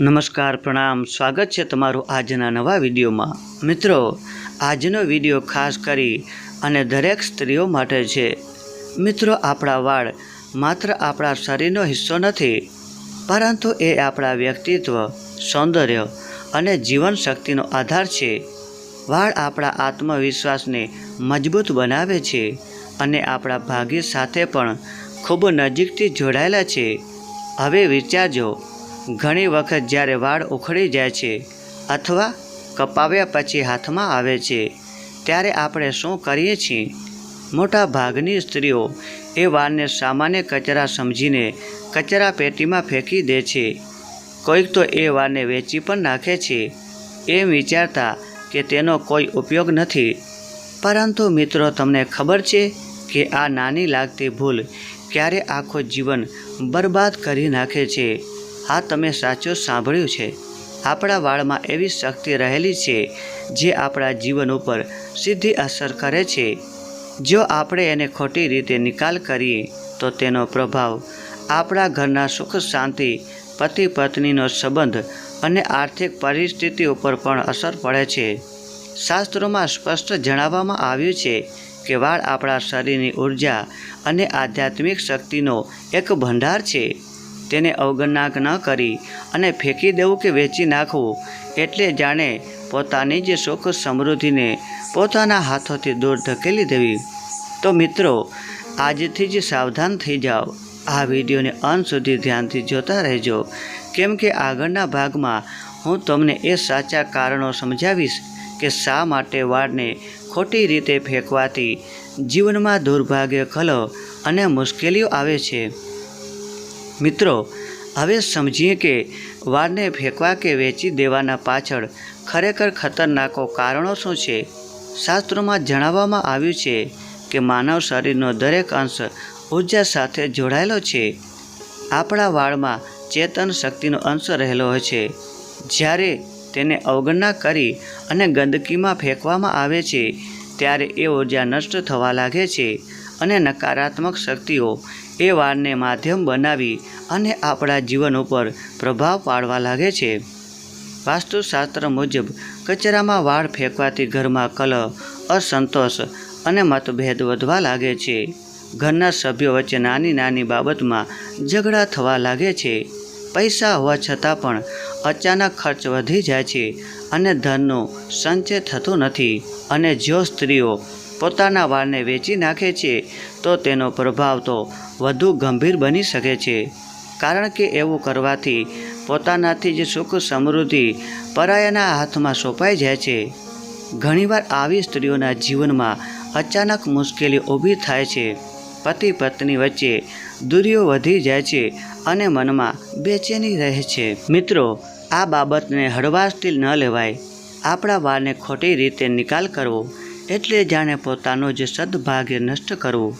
નમસ્કાર, પ્રણામ. સ્વાગત છે તમારું આજના નવા વિડીયોમાં. મિત્રો, આજનો વીડિયો ખાસ કરી અને દરેક સ્ત્રીઓ માટે છે. મિત્રો, આપણા વાળ માત્ર આપણા શરીરનો હિસ્સો નથી, પરંતુ એ આપણા વ્યક્તિત્વ, સૌંદર્ય અને જીવન શક્તિનો આધાર છે. વાળ આપણા આત્મવિશ્વાસને મજબૂત બનાવે છે અને આપણા ભાગ્ય સાથે પણ ખૂબ નજીકથી જોડાયેલા છે. હવે વિચારજો ઘણી વખત જ્યારે વાળ ઉખડી જાય છે અથવા કપાવ્યા પછી હાથમાં આવે છે, ત્યારે આપણે શું કરીએ છીએ? મોટા ભાગની સ્ત્રીઓ એ વાળને સામાન્ય કચરા સમજીને કચરા પેટીમાં ફેંકી દે છે. કોઈક તો એ વાળને વેચી પણ નાખે છે. એમ વિચારતા કે તેનો કોઈ ઉપયોગ નથી. પરંતુ મિત્રો, તમને ખબર છે કે આ નાની લાગતી ભૂલ ક્યારે આખું જીવન બરબાદ કરી નાખે છે? હા, તમે સાચું સાંભળ્યું છે. આપણા વાળમાં એવી શક્તિ રહેલી છે જે આપણા જીવન ઉપર સીધી અસર કરે છે. જો આપણે એને ખોટી રીતે નિકાલ કરીએ, તો તેનો પ્રભાવ આપણા ઘરના સુખ શાંતિ, પતિ પત્નીનો સંબંધ અને આર્થિક પરિસ્થિતિ ઉપર પણ અસર પડે છે. શાસ્ત્રોમાં સ્પષ્ટ જણાવવામાં આવ્યું છે કે વાળ આપણા શરીરની ઊર્જા અને આધ્યાત્મિક શક્તિનો એક ભંડાર છે. તેને અવગણના ન કરી અને ફેંકી દેવું કે વેચી નાખવું એટલે જાણે પોતાની જે સુખ સમૃદ્ધિને પોતાના હાથોથી દૂર ધકેલી દેવી. તો મિત્રો, આજથી જ સાવધાન થઈ જાઓ. આ વિડીયોને અંત સુધી ધ્યાનથી જોતા રહેજો. કેમ કે આગળના ભાગમાં હું તમને એ સાચા કારણો સમજાવીશ કે શા માટે વાળને ખોટી રીતે ફેંકવાથી જીવનમાં દુર્ભાગ્ય ખલો અને મુશ્કેલીઓ આવે છે. મિત્રો, હવે સમજીએ કે વાળને ફેંકવા કે વેચી દેવાના પાછળ ખરેખર ખતરનાકો કારણો શું છે? શાસ્ત્રોમાં જણાવવામાં આવ્યું છે કે માનવ શરીરનો દરેક અંશ ઊર્જા સાથે જોડાયેલો છે. આપણા વાળમાં ચેતન શક્તિનો અંશ રહેલો હોય છે. જ્યારે તેને અવગણના કરી અને ગંદકીમાં ફેંકવામાં આવે છે, ત્યારે એ ઊર્જા નષ્ટ થવા લાગે છે અને નકારાત્મક શક્તિઓ એ વાળને માધ્યમ બનાવી અને આપણા જીવન ઉપર પ્રભાવ પાડવા લાગે છે. વાસ્તુશાસ્ત્ર મુજબ, કચરામાં વાળ ફેંકવાથી ઘરમાં કલહ, અસંતોષ અને મતભેદ વધવા લાગે છે. ઘરના સભ્યો વચ્ચે નાની નાની બાબતમાં ઝઘડા થવા લાગે છે. પૈસા હોવા છતાં પણ અચાનક ખર્ચ વધી જાય છે અને ધનનો સંચય થતો નથી અને જો સ્ત્રીઓ પોતાના વાળને વેચી નાખે છે, તો તેનો પ્રભાવ તો વધુ ગંભીર બની શકે છે. કારણ કે એવું કરવાથી પોતાનાથી જ સુખ સમૃદ્ધિ પરાયાના હાથમાં સોંપાઈ જાય છે. ઘણીવાર આવી સ્ત્રીઓના જીવનમાં અચાનક મુશ્કેલી ઊભી થાય છે. પતિ પત્ની વચ્ચે દૂરીઓ વધી જાય છે અને મનમાં બેચેની રહે છે. મિત્રો, આ બાબતને હળવાશથી ન લેવાય. આપણા વાળને ખોટી રીતે નિકાલ કરવો એટલે જાણે પોતાનો જે સદભાગ્ય નષ્ટ કરવો.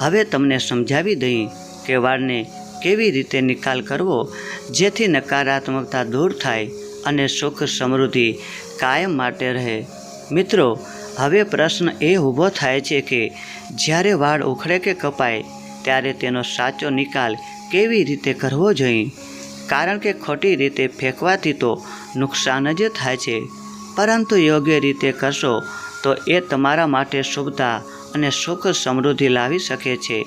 હવે તમને સમજાવી દઈ કે વાળને કેવી રીતે નિકાલ કરવો, જેથી નકારાત્મકતા દૂર થાય અને સુખ સમૃદ્ધિ કાયમ માટે રહે. મિત્રો, હવે પ્રશ્ન એ ઊભો થાય છે કે જ્યારે વાળ ઉખડે કે કપાય, ત્યારે તેનો સાચો નિકાલ કેવી રીતે કરવો જોઈએ? કારણ કે ખોટી રીતે ફેંકવાથી તો નુકસાન જ થાય છે. પરંતુ યોગ્ય રીતે કરશો તો એ તમારા માટે શુભતા અને સુખ સમૃદ્ધિ લાવી શકે છે.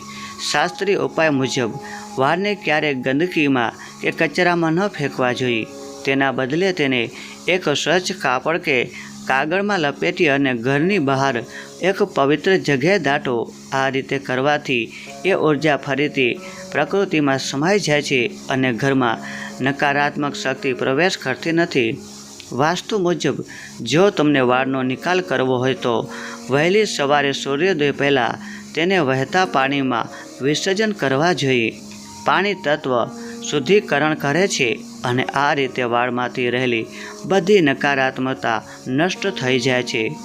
શાસ્ત્રીય ઉપાય મુજબ, વાળને ક્યારેક ગંદકીમાં કે કચરામાં ન ફેંકવા જોઈએ. તેના બદલે તેને એક સ્વચ્છ કાપડ કે કાગળમાં લપેટી અને ઘરની બહાર એક પવિત્ર જગ્યાએ દાટો. આ રીતે કરવાથી એ ઊર્જા ફરીથી પ્રકૃતિમાં સમાઈ જાય છે અને ઘરમાં નકારાત્મક શક્તિ પ્રવેશ કરતી નથી. વાસ્તુ મુજબ જો તમને વાળનો નિકાલ કરવો હોય તો વહેલી સવારે સૂર્યોદય પહેલાં તેને વહેતા પાણીમાં વિસર્જન કરવા જોઈએ. પાણી તત્વ શુદ્ધિકરણ કરે છે અને આ રીતે વાળમાંથી રહેલી બધી નકારાત્મકતા નષ્ટ થઈ જાય છે.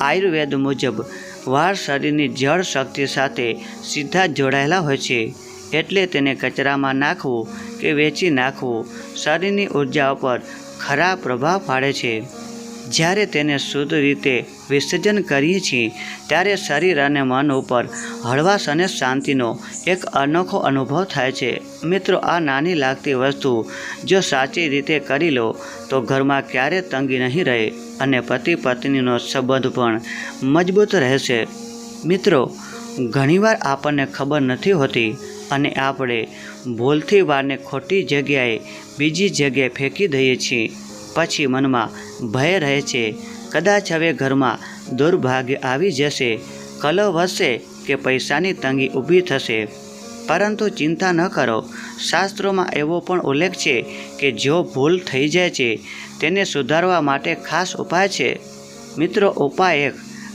આયુર્વેદ મુજબ વાળ શરીરની જળ શક્તિ સાથે સીધા જોડાયેલા હોય છે. એટલે તેને કચરામાં નાખવું કે વેચી નાખવું શરીરની ઊર્જા ઉપર ખરાબ પ્રભાવ પાડે છે. જ્યારે તેને શુદ્ધ રીતે વિસર્જન કરીએ છીએ, ત્યારે શરીર અને મન ઉપર હળવાશ અને શાંતિનો એક અનોખો અનુભવ થાય છે. મિત્રો, આ નાની લાગતી વસ્તુ જો સાચી રીતે કરી લો, તો ઘરમાં ક્યારે તંગી નહીં રહે અને પતિ પત્નીનો સંબંધ પણ મજબૂત રહેશે. મિત્રો, ઘણીવાર આપણને ખબર નથી હોતી અને આપણે ભૂલથી વારને ખોટી જગ્યાએ બીજી જગ્યાએ ફેંકી દઈએ છીએ. પછી મનમાં ભય રહે છે, કદાચ હવે ઘરમાં દુર્ભાગ્ય આવી જશે, કલહ વધશે કે પૈસાની તંગી ઊભી થશે. પરંતુ ચિંતા ન કરો, શાસ્ત્રોમાં એવો પણ ઉલ્લેખ છે કે જો ભૂલ થઈ જાય છે, તેને સુધારવા માટે ખાસ ઉપાય છે. મિત્રો, ઉપાય એક,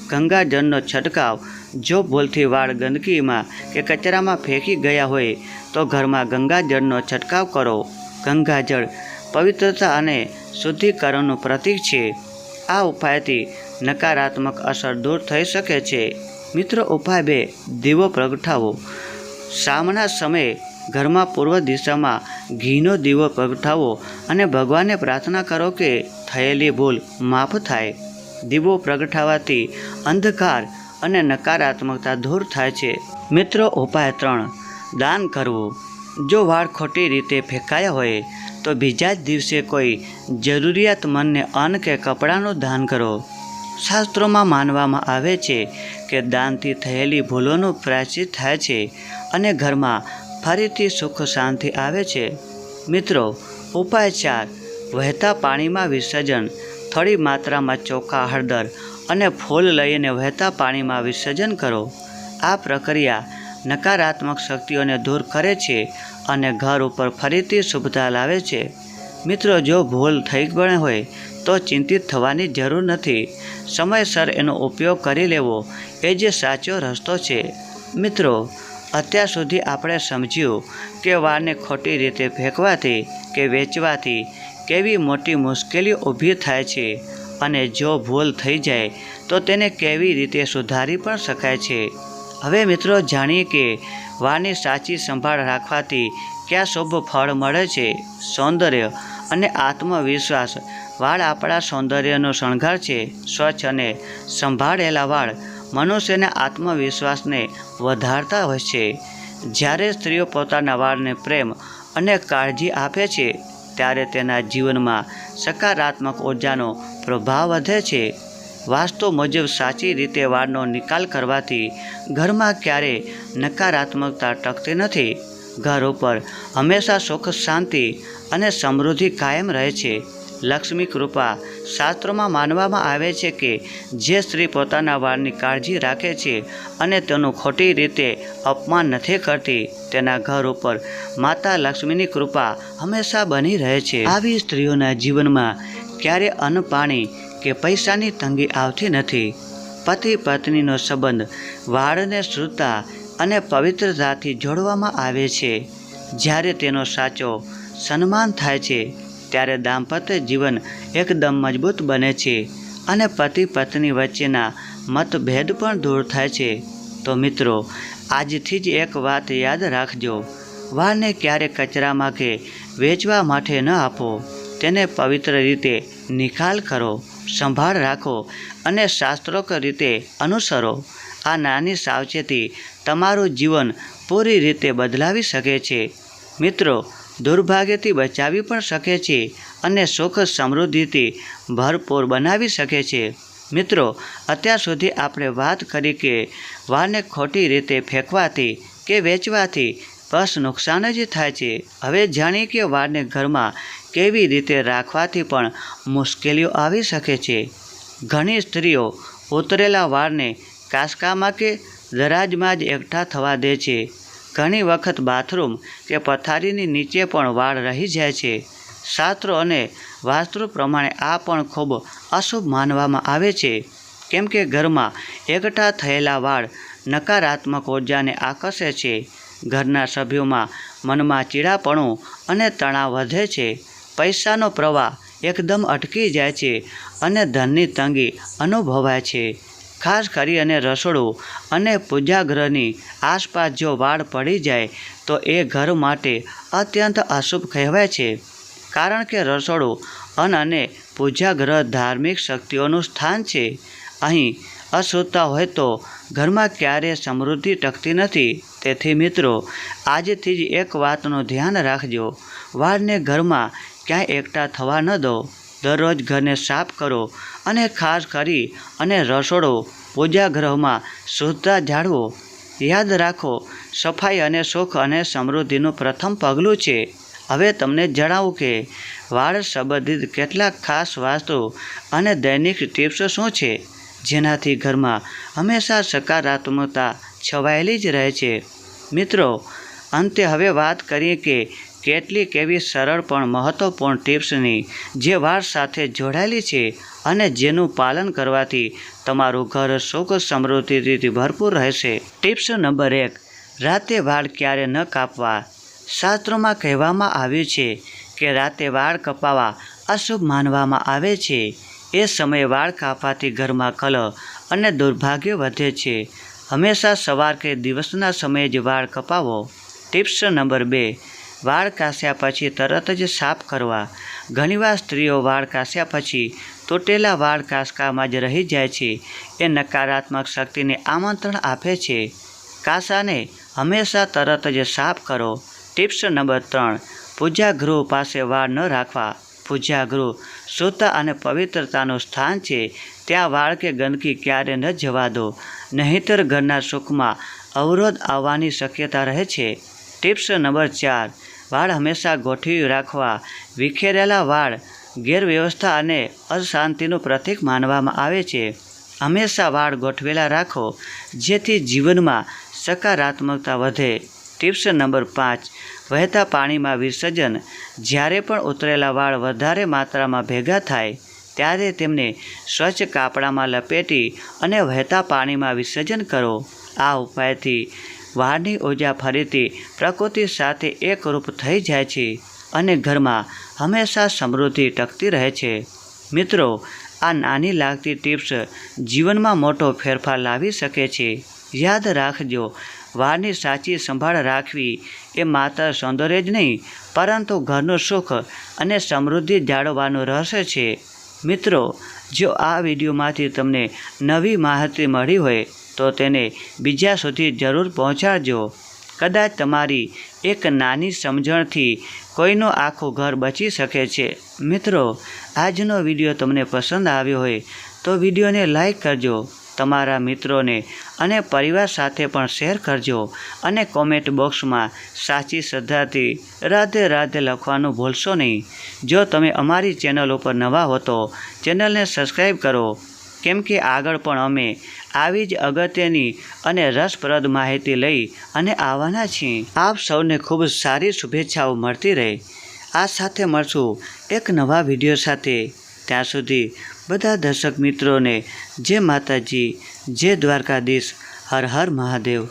ગંગાજળનો છંટકાવ જો ભૂલથી વાળ ગંદકીમાં કે કચરામાં ફેંકી ગયા હોય, તો ઘરમાં ગંગાજળનો છંટકાવ કરો. ગંગાજળ પવિત્રતા અને શુદ્ધિકરણનું પ્રતીક છે. આ ઉપાયથી નકારાત્મક અસર દૂર થઈ શકે છે. મિત્રો, ઉપાય બે, દીવો પ્રગટાવો. શામના સમયે ઘરમાં પૂર્વ દિશામાં ઘીનો દીવો પ્રગટાવો અને ભગવાનને પ્રાર્થના કરો કે થયેલી ભૂલ માફ થાય. દીવો પ્રગઠાવાથી અંધકાર અને નકારાત્મકતા દૂર થાય છે. મિત્રો, ઉપાય ત્રણ. દાન કરવું. જો વાળ ખોટી રીતે ફેંકાયા હોય, તો બીજા જ દિવસે કોઈ જરૂરિયાતમંદને અન્ન કે કપડાનું દાન કરો. શાસ્ત્રોમાં માનવામાં આવે છે કે દાનથી થયેલી ભૂલોનું પ્રાયશ્ચિત થાય છે અને ઘરમાં ફરીથી સુખ શાંતિ આવે છે. મિત્રો, ઉપાય ચાર. વહેતા પાણીમાં વિસર્જન. થોડી માત્રામાં ચોખા, હળદર અને ફૂલ લઈને વહેતા પાણીમાં વિસર્જન કરો. આ પ્રક્રિયા નકારાત્મક શક્તિઓને દૂર કરે છે અને ઘર ઉપર ફરીથી શુભતા લાવે છે. મિત્રો, જો ભૂલ થઈ ગણે હોય તો ચિંતિત થવાની જરૂર નથી. સમયસર એનો ઉપયોગ કરી લેવો એ જે સાચો રસ્તો છે. મિત્રો, અત્યાર સુધી આપણે સમજ્યું કે વાળને ખોટી રીતે ફેંકવાથી કે વેચવાથી કેવી મોટી મુશ્કેલી ઊભી થાય છે અને જો ભૂલ થઈ જાય, તો તેને કેવી રીતે સુધારી પણ શકાય છે. હવે મિત્રો જાણીએ કે વાળની સાચી સંભાળ રાખવાથી ક્યાં શુભ ફળ મળે છે? સૌંદર્ય અને આત્મવિશ્વાસ. વાળ આપણા સૌંદર્યનો શણગાર છે. સ્વચ્છ અને સંભાળેલા વાળ મનુષ્યના આત્મવિશ્વાસને વધારતા હોય છે. જ્યારે સ્ત્રીઓ પોતાના વાળને પ્રેમ અને કાળજી આપે છે ત્યારે તેના જીવનમાં સકારાત્મક ઉર્જાનો પ્રભાવ વધે છે. વાસ્તુ મુજબ સાચી રીતે વાળનો નિકાલ કરવાથી ઘરમાં ક્યારે નકારાત્મકતા ટકતી નથી. ઘર ઉપર હંમેશા સુખ, શાંતિ અને સમૃદ્ધિ કાયમ રહે છે. લક્ષ્મી કૃપા શાસ્ત્રોમાં માનવામાં આવે છે કે જે સ્ત્રી પોતાના વાળની કાળજી રાખે છે અને તેનું ખોટી રીતે અપમાન નથી કરતી, તેના ઘર ઉપર માતા લક્ષ્મીની કૃપા હંમેશા બની રહે છે. આવી સ્ત્રીઓના જીવનમાં ક્યારે અન્ન પાણી કે પૈસાની તંગી આવતી નથી. પતિ પત્નીનો સંબંધ વાળને શ્રુતા અને પવિત્રતાથી જોડવામાં આવે છે. જ્યારે તેનો સાચો સન્માન થાય છે ત્યારે દાંપત્ય જીવન એકદમ મજબૂત બને છે અને પતિ પત્ની વચ્ચેના મતભેદ પણ દૂર થાય છે. તો મિત્રો, આજથી જ એક વાત યાદ રાખજો. વાળને ક્યારે કચરામાં કે વેચવા માટે ન આપો. તેને પવિત્ર રીતે નિકાલ કરો, સંભાળ રાખો અને શાસ્ત્રોક રીતે અનુસરો. આ નાની સાવચેતી તમારું જીવન પૂરી રીતે બદલાવી શકે છે. મિત્રો દુર્ભાગ્યથી બચાવી પણ શકે છે અને સુખ સમૃદ્ધિથી ભરપૂર બનાવી શકે છે. મિત્રો, અત્યાર સુધી આપણે વાત કરી કે વાળને ખોટી રીતે ફેંકવાથી કે વેચવાથી બસ નુકસાન જ થાય છે. હવે જાણીએ કે વાળને ઘરમાં કેવી રીતે રાખવાથી પણ મુશ્કેલીઓ આવી શકે છે. ઘણી સ્ત્રીઓ ઉતરેલા વાળને કાસકામાં કે દરાજમાં જ એકઠા થવા દે છે. ઘણી વખત બાથરૂમ કે પથારીની નીચે પણ વાળ રહી જાય છે. શાસ્ત્રો અને વાસ્તુ પ્રમાણે આ પણ ખૂબ અશુભ માનવામાં આવે છે. કેમ કે ઘરમાં એકઠા થયેલા વાળ નકારાત્મક ઉર્જાને આકર્ષે છે. ઘરના સભ્યોમાં મનમાં ચીડાપણું અને તણાવ વધે છે. પૈસાનો પ્રવાહ એકદમ અટકી જાય છે અને ધનની તંગી અનુભવાય છે. ખાસ કરી અને રસોડું અને પૂજાગૃહની આસપાસ જો વાળ પડી જાય, તો એ ઘર માટે અત્યંત અશુભ કહેવાય છે. કારણ કે રસોડું અન્ન અને પૂજાગ્રહ ધાર્મિક શક્તિઓનું સ્થાન છે. અહીં અશુદ્ધતા હોય તો ઘરમાં ક્યારેય સમૃદ્ધિ ટકતી નથી. તેથી મિત્રો, આજથી જ એક વાતનું ધ્યાન રાખજો. વાળને ઘરમાં ક્યાંય એકઠા થવા ન દો. દરરોજ ઘરને સાફ કરો અને ખાસ કરી અને રસોડો પૂજાગૃહમાં શુદ્ધતા જાળવો. યાદ રાખો, સફાઈ અને સુખ અને સમૃદ્ધિનું પ્રથમ પગલું છે. હવે તમને જણાવું કે વાળ સંબંધિત કેટલાક ખાસ વાસ્તુ અને દૈનિક ટિપ્સ શું છે? જેનાથી ઘરમાં હંમેશા સકારાત્મકતા છવાયેલી જ રહે છે. મિત્રો, અંતે હવે વાત કરીએ કે કેટલીક એવી સરળ પણ મહત્વપૂર્ણ ટિપ્સની જે વાળ સાથે જોડાયેલી છે અને જેનું પાલન કરવાથી તમારું ઘર સુખ સમૃદ્ધિથી ભરપૂર રહેશે. ટિપ્સ નંબર એક, રાતે વાળ ક્યારે ન કાપવા. શાસ્ત્રોમાં કહેવામાં આવ્યું છે કે રાતે વાળ કપાવવા અશુભ માનવામાં આવે છે. એ સમયે વાળ કાપવાથી ઘરમાં કલહ અને દુર્ભાગ્ય વધે છે. હંમેશા સવાર કે દિવસના સમયે જ વાળ કપાવો. ટિપ્સ નંબર બે વાળ કાસ્યા પછી તરત જ સાફ કરવા. ઘણીવાર સ્ત્રીઓ વાળ કાસ્યા પછી તૂટેલા વાળ કાસકામાં જ રહી જાય છે. એ નકારાત્મક શક્તિને આમંત્રણ આપે છે. કાસાને હંમેશા તરત જ સાફ કરો. ટિપ્સ નંબર ત્રણ પૂજાગૃહ પાસે વાળ ન રાખવા. પૂજાગૃહ શુદ્ધ અને પવિત્રતાનું સ્થાન છે. ત્યાં વાળ કે ગંદકી ક્યારે ન જવા દો. નહીંતર ઘરના સુખમાં અવરોધ આવવાની શક્યતા રહે છે. ટિપ્સ નંબર ચાર વાળ હંમેશા ગોઠવી રાખવા, વિખેરેલા વાળ, ગેરવ્યવસ્થા અને અશાંતિનું પ્રતીક માનવામાં આવે છે. હંમેશા વાળ ગોઠવેલા રાખો, જેથી જીવનમાં સકારાત્મકતા વધે. ટિપ્સ નંબર પાંચ, વહેતા પાણીમાં વિસર્જન. જ્યારે પણ ઉતરેલા વાળ વધારે માત્રામાં ભેગા થાય, ત્યારે તેમને સ્વચ્છ કાપડામાં લપેટી અને વહેતા પાણીમાં વિસર્જન કરો. આ ઉપાયથી વાળની ઓજા ફરીથી પ્રકૃતિ સાથે એકરૂપ થઈ જાય છે અને ઘરમાં હંમેશા સમૃદ્ધિ ટકતી રહે છે. મિત્રો, આ નાની લાગતી ટિપ્સ જીવનમાં મોટો ફેરફાર લાવી શકે છે. યાદ રાખજો વાળની સાચી સંભાળ રાખવી એ માત્ર સૌંદર્ય જ નહીં, પરંતુ ઘરનું સુખ અને સમૃદ્ધિ જાળવવાનું રહસ્ય છે. મિત્રો, જો આ વિડીયોમાંથી તમને નવી માહિતી મળી હોય તો તેને બીજા સુધી જરૂર પહોંચાડજો. કદાચ તમારી એક નાની સમજણથી કોઈનું આખું ઘર બચી શકે છે. મિત્રો, આજનો વીડિયો તમને પસંદ આવ્યો હોય તો વિડીયોને લાઈક કરજો, તમારા મિત્રોને અને પરિવાર સાથે પણ શેર કરજો અને કોમેન્ટ બોક્સમાં સાચી શ્રદ્ધાથી રાધે રાધે લખવાનું ભૂલશો નહીં. જો તમે અમારી ચેનલ ઉપર નવા હો તો ચેનલને સબસ્ક્રાઈબ કરો. કેમ કે આગળ પણ અમે આવી જ અગત્યની અને રસપ્રદ માહિતી લઈ અને આવવાના છીએ. આપ સૌને ખૂબ સારી શુભેચ્છાઓ મળતી રહે. આ સાથે મળશું એક નવા વીડિયો સાથે. ત્યાં સુધી બધા દર્શક મિત્રોને જય માતાજી, જય દ્વારકાધીશ, હર હર મહાદેવ.